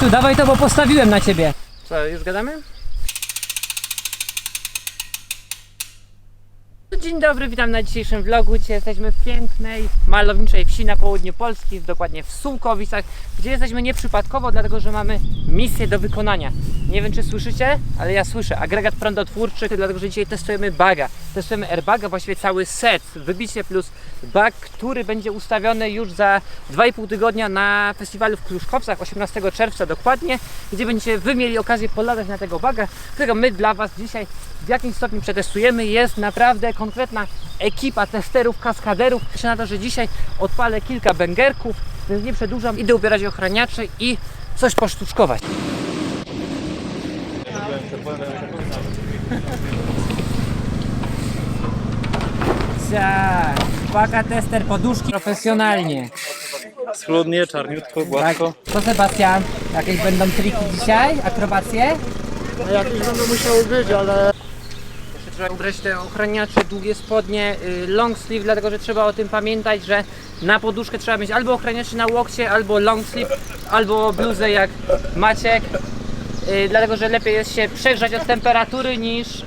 Tu, dawaj to, bo postawiłem na ciebie. Co, już gadamy? Dzień dobry, witam na dzisiejszym vlogu. Dzisiaj jesteśmy w pięknej, malowniczej wsi na południu Polski, dokładnie w Sułkowicach, gdzie jesteśmy nieprzypadkowo, dlatego że mamy misję do wykonania. Nie wiem, czy słyszycie, ale ja słyszę. Agregat prądotwórczy, dlatego że dzisiaj testujemy baga. Testujemy airbaga, właściwie cały set, wybicie plus bag, który będzie ustawiony już za 2,5 tygodnia na festiwalu w Kruszkowcach 18 czerwca dokładnie, gdzie będziecie wy mieli okazję polatać na tego baga, którego my dla Was dzisiaj w jakimś stopniu przetestujemy. Jest naprawdę konkretna ekipa testerów, kaskaderów. Liczę na to, że dzisiaj odpalę kilka bęgerków, więc nie przedłużam. Idę ubierać ochraniaczy i coś posztuczkować. Tak, paka tester poduszki profesjonalnie. Schludnie, czarniutko, Tak. gładko. Co Sebastian? Jakieś będą triki dzisiaj? Akrobacje? No jakieś będą musiały być, ale Jeszcze trzeba ubrać te ochraniacze, długie spodnie, y, long sleeve, dlatego że trzeba o tym pamiętać, że na poduszkę trzeba mieć albo ochraniacze na łokcie, albo long sleeve, albo bluzę jak Maciek. Y, Dlatego, że lepiej jest się przegrzać od temperatury niż y,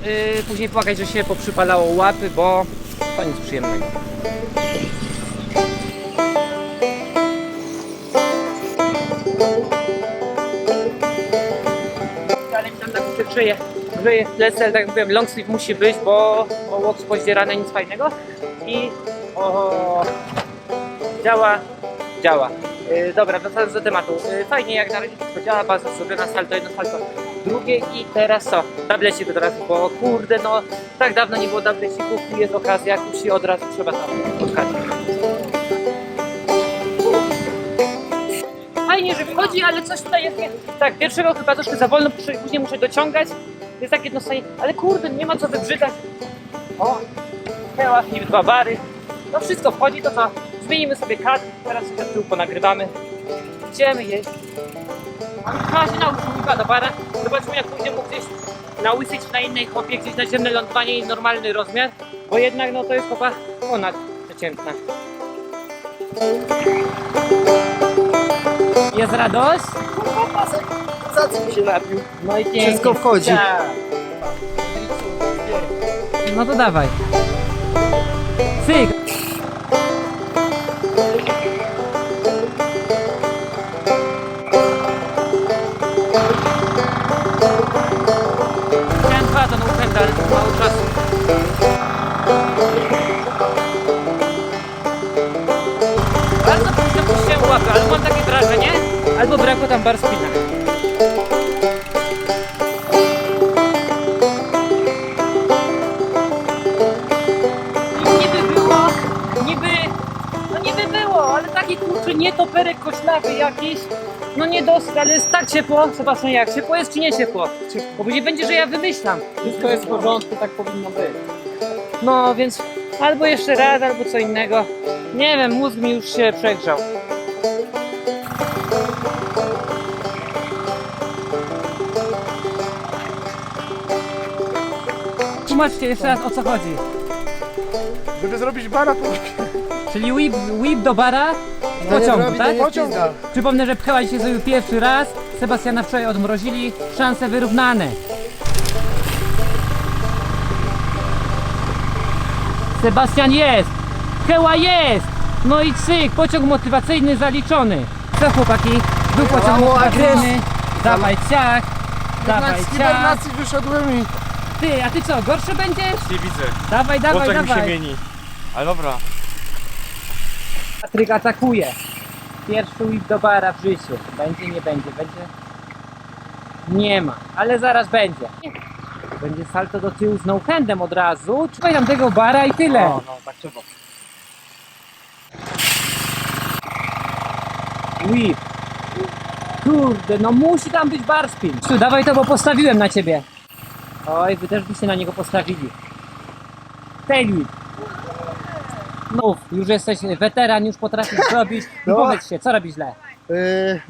później płakać, że się poprzypalało łapy, bo to nic przyjemnego. ale mi tam tak się w plecy, tak jak mówiłem, long sleeve musi być, bo, bo łok pozdzierany, nic fajnego. I o, działa, działa. Yy, dobra, wracając do tematu. Yy, fajnie jak na razie wszystko działa, baza zrobiona, salto jedno, salto drugie i teraz co? Tablecik od razu, bo kurde no, tak dawno nie było tablecików i jest okazja, kusi od razu trzeba tam odhaczyć. fajnie, że wchodzi, ale coś tutaj jest nie... Tak, pierwszego chyba troszkę za wolno, później muszę dociągać. Jest tak jedno stanie, ale kurde, nie ma co wybrzydać. O, heła, i dwa bary. No wszystko wchodzi, to co? Zmienimy sobie kadr, teraz sobie z tyłu ponagrywamy. Idziemy jeść. Chyba się do bara. Zobaczmy jak pójdzie mu gdzieś na łysyć na innej hopie, gdzieś na ziemne lądowanie i normalny rozmiar. Bo jednak no to jest chyba ponad przeciętna. Jest radość? mi się napił. No i pięknie. Wszystko wchodzi. Tak. No to dawaj. Cyk. kaus. Taki kurczę nietoperek koślawy jakiś, no nie dosyć, ale jest tak ciepło, zobaczmy jak, ciepło jest czy nie ciepło? Bo później będzie, że ja wymyślam. Wszystko jest w porządku, tak powinno być. No więc albo jeszcze raz, albo co innego. Nie wiem, mózg mi już się przegrzał. Tłumaczcie jeszcze raz o co chodzi. Żeby zrobić bara, to Czyli whip, whip do bara pociągu, tak? pociąg. Przypomnę, że pcheła się zrobił pierwszy raz. Sebastiana wczoraj odmrozili. Szanse wyrównane. Sebastian jest! Pcheła jest! No i cyk, pociąg motywacyjny zaliczony. Co chłopaki? Był pociąg motywacyjny. Dawaj ciach. Dawaj z ciach. hibernacji wyszedłem i Ty, a ty co, gorszy będziesz? Nie widzę. Dawaj, dawaj, Oczek mi się dawaj. mieni. Ale dobra. Patryk atakuje. Pierwszy whip do bara w życiu. Będzie, nie będzie, będzie. Nie ma, ale zaraz będzie. Będzie salto do tyłu z no-handem od razu. Trzymaj tam tego bara i tyle. No, no, tak trzeba. Whip. Kurde, no musi tam być bar spin. Tu, dawaj to, bo postawiłem na ciebie. Oj, wy też byście na niego postawili. Tail whip. No, już jesteś weteran, już potrafisz zrobić. No. Powiedz się, co robisz źle? yy,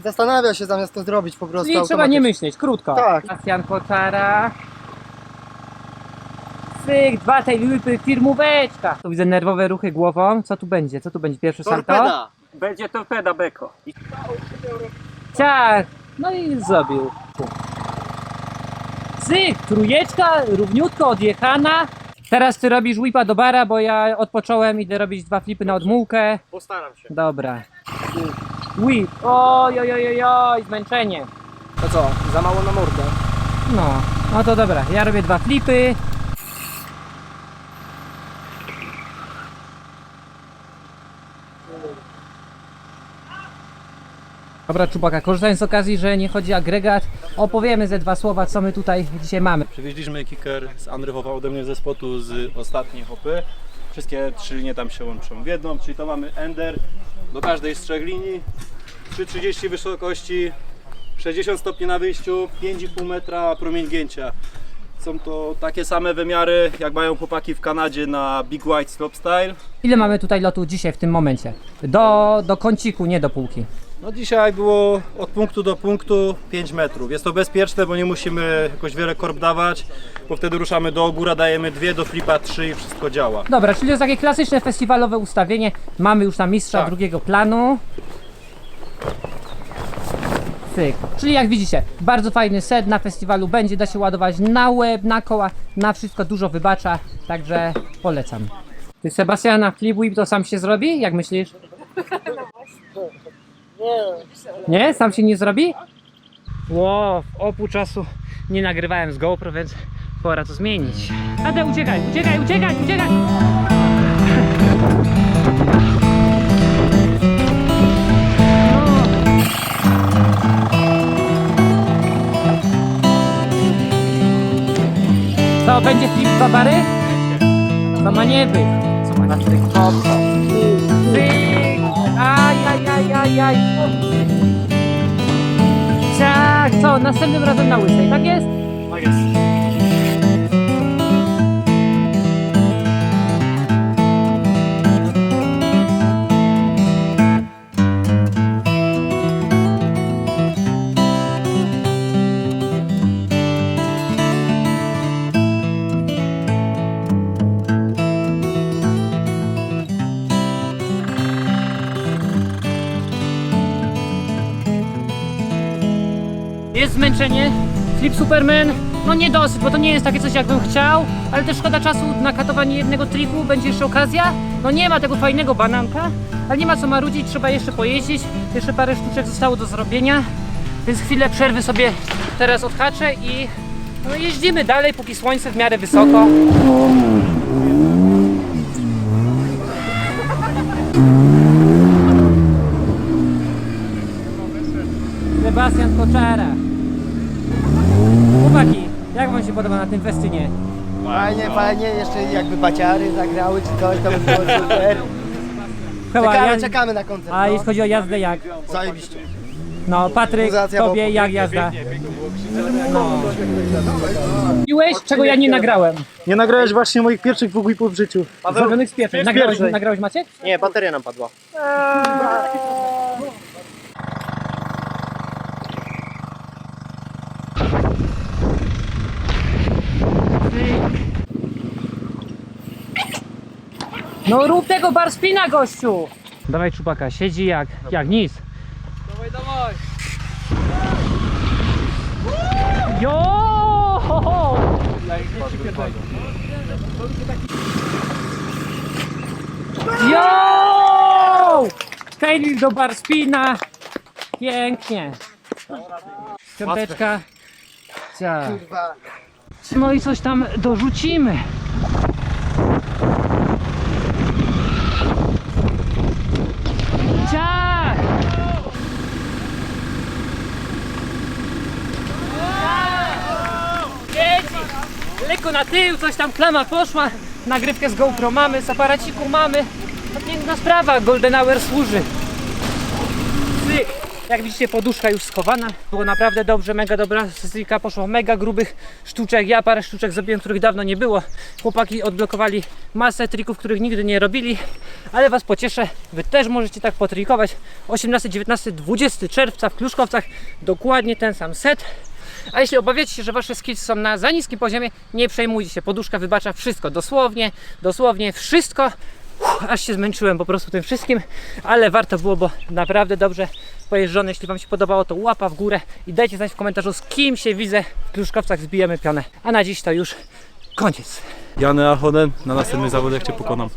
zastanawia się zamiast to zrobić po prostu Czyli trzeba automatycznie. nie myśleć, krótko. Tak. Sebastian Koczara. Cyk, dwa tej lipy, firmóweczka. Tu widzę nerwowe ruchy głową. Co tu będzie? Co tu będzie? Pierwsze salto? Torpeda! Będzie torpeda Beko. Ciach! No i zrobił. Cyk, trójeczka, równiutko odjechana. Teraz ty robisz whipa do bara, bo ja odpocząłem, idę robić dwa flipy na odmułkę. Postaram się. Dobra. Whip. Oj, oj, oj, oj, oj, zmęczenie. To co, za mało na mordę. No, no to dobra, ja robię dwa flipy. Dobra, Czubaka, korzystając z okazji, że nie chodzi agregat, opowiemy ze dwa słowa, co my tutaj dzisiaj mamy. Przywieźliśmy kicker z Andrychowa ode mnie ze spotu z ostatniej hopy. Wszystkie trzy linie tam się łączą w jedną, czyli to mamy ender do każdej z trzech linii. 3,30 wysokości, 60 stopni na wyjściu, 5,5 metra promień gięcia. Są to takie same wymiary, jak mają chłopaki w Kanadzie na Big White Slopestyle. Ile mamy tutaj lotu dzisiaj w tym momencie? Do, do kąciku, nie do półki. No dzisiaj było od punktu do punktu 5 metrów. Jest to bezpieczne, bo nie musimy jakoś wiele korb dawać, bo wtedy ruszamy do góra, dajemy dwie, do flipa trzy i wszystko działa. Dobra, czyli to jest takie klasyczne festiwalowe ustawienie. Mamy już na mistrza Tak. drugiego planu. Cyk. Czyli jak widzicie, bardzo fajny set na festiwalu będzie, da się ładować na łeb, na koła, na wszystko dużo wybacza, także polecam. Ty Sebastian na flip whip to sam się zrobi? Jak myślisz? Nie? Sam się nie zrobi? Ło, w opu czasu nie nagrywałem z GoPro, więc pora to zmienić. Ade, uciekaj, uciekaj, uciekaj, uciekaj! To będzie flip dwa bary? To ma nie być. Co ma na tych kopco? Aj, aj, aj, aj. Tak, co? Następnym razem na łysej, tak jest? Tak jest. Zmęczenie. Flip Superman. No nie dosyć, bo to nie jest takie coś jakbym chciał, ale też szkoda czasu na katowanie jednego triku, będzie jeszcze okazja. No nie ma tego fajnego bananka, ale nie ma co marudzić, trzeba jeszcze pojeździć. Jeszcze parę sztuczek zostało do zrobienia, więc chwilę przerwy sobie teraz odhaczę i no jeździmy dalej, póki słońce w miarę wysoko. Sebastian Koczara. Chłopaki, jak wam się podoba na tym festynie? Fajnie, fajnie, jeszcze jakby baciary zagrały czy coś, to by było super. Heła, Czekamy, ja- czekamy na koncert. A no. jeśli chodzi o jazdę, jak? Zajebiście. No, Patryk, Realizacja tobie wokół. jak jazda? No. Piłeś, czego ja nie nagrałem? Nie nagrałeś właśnie moich pierwszych dwóch whipów w życiu. Zrobionych z pierwszej. Nagrałeś, nagrałeś Maciek? Nie, bateria nam padła. No rób tego bar spina, gościu! Dawaj czubaka, siedzi jak, jak nic. Dawaj, dawaj! Jo! Jo! Fail do bar spina. Pięknie. Piąteczka. Cia. No i coś tam dorzucimy. Ciach! Lekko na tył, coś tam klama poszła. Nagrywkę z GoPro mamy, z aparaciku mamy. To piękna sprawa, Golden Hour służy. Jak widzicie, poduszka już schowana. Było naprawdę dobrze, mega dobra sesyjka, poszło mega grubych sztuczek. Ja parę sztuczek zrobiłem, których dawno nie było. Chłopaki odblokowali masę trików, których nigdy nie robili. Ale Was pocieszę, Wy też możecie tak potrikować. 18, 19, 20 czerwca w Kluszkowcach. Dokładnie ten sam set. A jeśli obawiacie się, że wasze skills są na za niskim poziomie, nie przejmujcie się. Poduszka wybacza wszystko. Dosłownie, dosłownie wszystko. Uff, aż się zmęczyłem po prostu tym wszystkim, ale warto było, bo naprawdę dobrze pojeżdżone. Jeśli Wam się podobało, to łapa w górę i dajcie znać w komentarzu, z kim się widzę w Kluszkowcach, zbijemy pionę. A na dziś to już koniec. Jany Ahonen, na następnych zawodach Cię pokonam.